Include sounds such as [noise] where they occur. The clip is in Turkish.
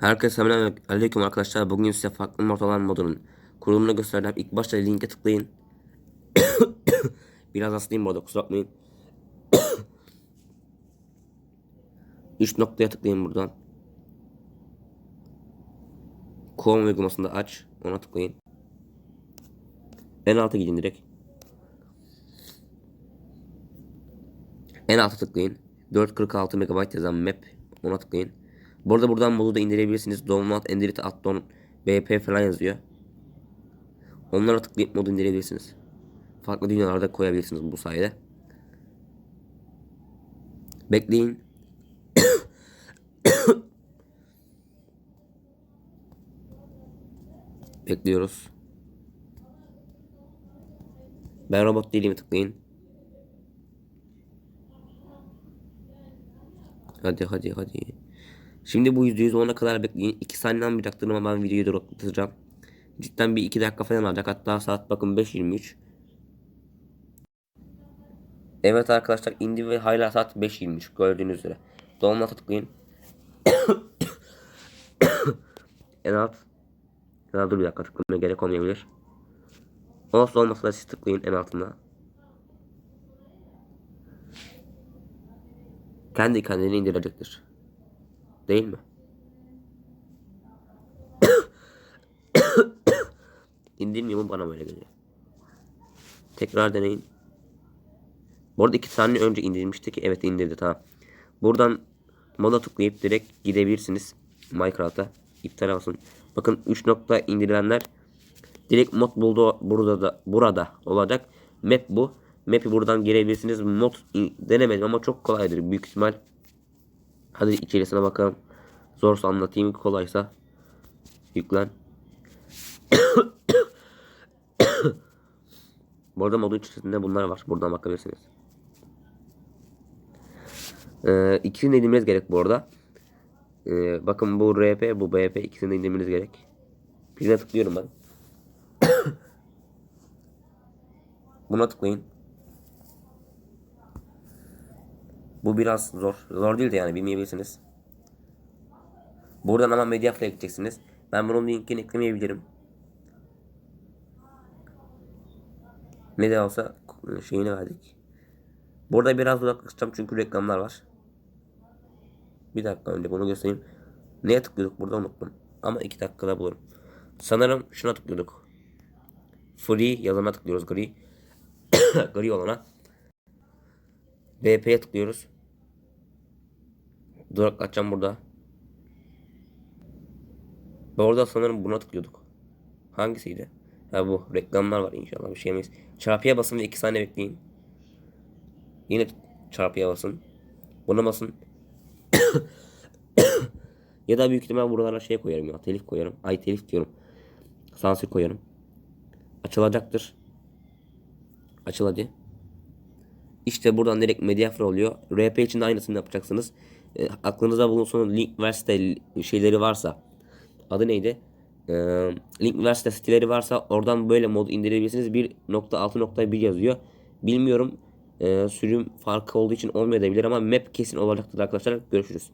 Herkese selamünaleyküm arkadaşlar. Bugün size farklı mortalan modunun kurulumunu göstereceğim. İlk başta linke tıklayın. [coughs] Biraz hastayım bu arada kusura bakmayın. [coughs] 3 noktaya tıklayın buradan. Chrome uygulamasında aç. Ona tıklayın. En alta gidin direkt. En alta tıklayın. 446 MB yazan map. Ona tıklayın. Bu arada buradan modu da indirebilirsiniz. Download Android Addon BP falan yazıyor. Onlara tıklayıp modu indirebilirsiniz. Farklı dünyalarda koyabilirsiniz bu sayede. Bekleyin. [coughs] Bekliyoruz. Ben robot değilim tıklayın. Hadi hadi hadi. Şimdi bu %100 olana kadar bekleyin. 2 saniye almayacaktır ama ben videoyu duraklatacağım. Cidden bir 2 dakika falan alacak. Hatta saat bakın 5.23. Evet arkadaşlar indi ve hala saat 5.23 gördüğünüz üzere. Dolma tıklayın. [coughs] en alt. Ya dur bir dakika tıklamaya gerek olmayabilir. Olsa olmasa da siz tıklayın en altına. Kendi kendini indirecektir. Değil mi? [coughs] İndirmiyor mu bana böyle geliyor. Tekrar deneyin. Bu arada 2 saniye önce indirmişti ki evet indirdi tamam. Buradan moda tıklayıp direkt gidebilirsiniz Minecraft'a. İptal olsun. Bakın 3 nokta indirilenler direkt mod buldu burada da burada olacak. Map bu. Map'i buradan girebilirsiniz. Mod denemedim ama çok kolaydır büyük ihtimal. Hadi içerisine bakalım. Zorsa anlatayım kolaysa yüklen. [coughs] bu arada modun içerisinde bunlar var. Buradan bakabilirsiniz. Ee, ikisini de indirmeniz gerek bu arada. Ee, bakın bu RP bu BP ikisini de indirmeniz gerek. Birine tıklıyorum ben. [coughs] Buna tıklayın. Bu biraz zor. Zor değil de yani bilmeyebilirsiniz. Buradan ama Mediaflow'a gideceksiniz. Ben bunun linkini eklemeyebilirim. Ne de olsa şeyini verdik. Burada biraz uzaklaşacağım çünkü reklamlar var. Bir dakika önce bunu göstereyim. Neye tıklıyorduk burada unuttum. Ama iki dakikada bulurum. Sanırım şuna tıklıyorduk. Free yazana tıklıyoruz gri. [coughs] gri olana. BP'ye tıklıyoruz. Durak açacağım burada. Ve orada sanırım buna tıklıyorduk. Hangisiydi? Ha bu. Reklamlar var inşallah bir şeyimiz. Çarpıya basın ve 2 saniye bekleyin. Yine çarpıya basın. Buna basın. [coughs] ya da büyük ihtimal buralara şey koyarım ya. Telif koyarım. Ay telif diyorum. Sansür koyarım. Açılacaktır. Açıl hadi. İşte buradan direkt Mediafra oluyor. RP için de aynısını yapacaksınız. E, aklınıza bulunsun Linkverse şeyleri varsa. Adı neydi? E, Linkverse siteleri varsa oradan böyle mod indirebilirsiniz. 1.6.1 yazıyor. Bilmiyorum. E, sürüm farkı olduğu için olmayabilir ama map kesin olacaktır arkadaşlar. Görüşürüz.